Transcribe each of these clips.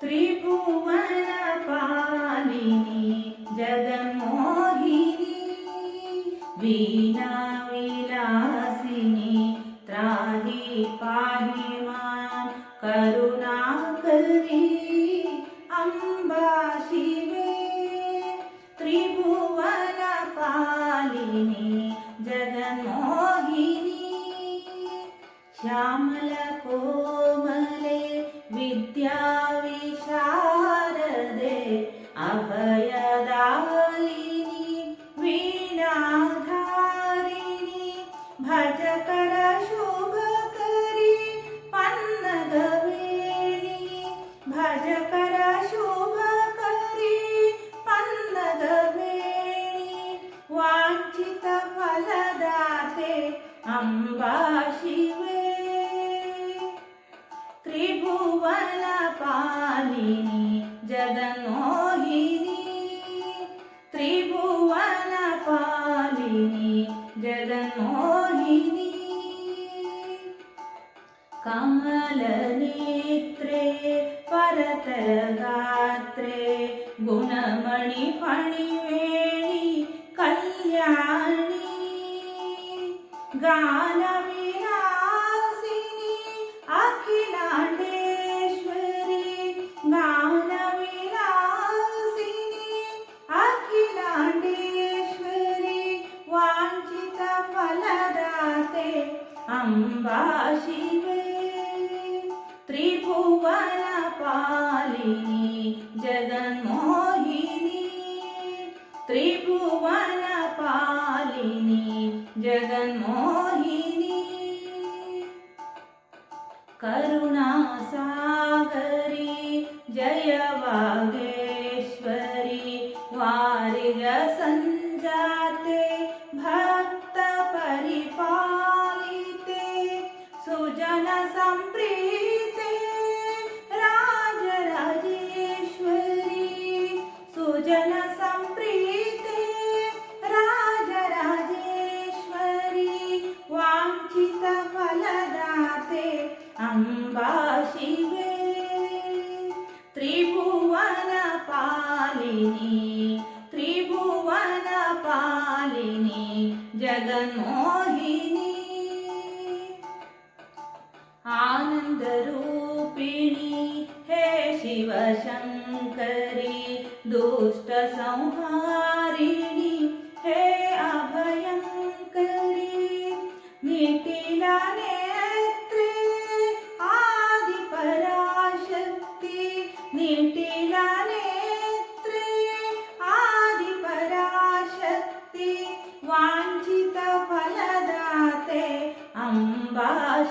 त्रिभुवनपालिनी जगन्मोहिनी वीणाविलासिनी त्राहि पाहि मां करुणाकरी श्यामलकोमले विद्याविशारदे अभयदायिनी वीणाधारिणी भजकर शुभकरी पन्नगवेणी भजकर शुभकरी पन्नगवेणी वाञ्छितफलदाते अम्बा जगन्मोहिनी त्रिभुवनपालिनी जगन्मोहिनी। कमलनेत्रे परतरगात्रे गुणमणिफणिवेणि अम्बा शिवे त्रिभुवनपालिनी जगन्मोहिनी त्रिभुवनपालिनी जगन्मोहिनी। करुणासागरी जय ഹാരിണി ത്രിഭുവന പാലിനി ജഗന്മോഹിനി ആനന്ദരൂപിണി ഹേ ശിവശങ്കരി ദുഷ്ട സംഹാര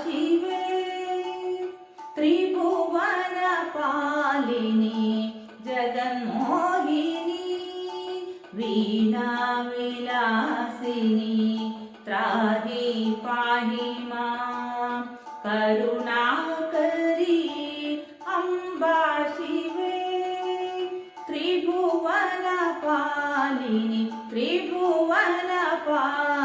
शिवे त्रिभुवनपालिनी जगन्मोहिनी वीणाविलासिनी त्राहि पाहि माँ करुणाकरी अम्बा शिवे त्रिभुवनपालिनी त्रिभुवनपालिनी।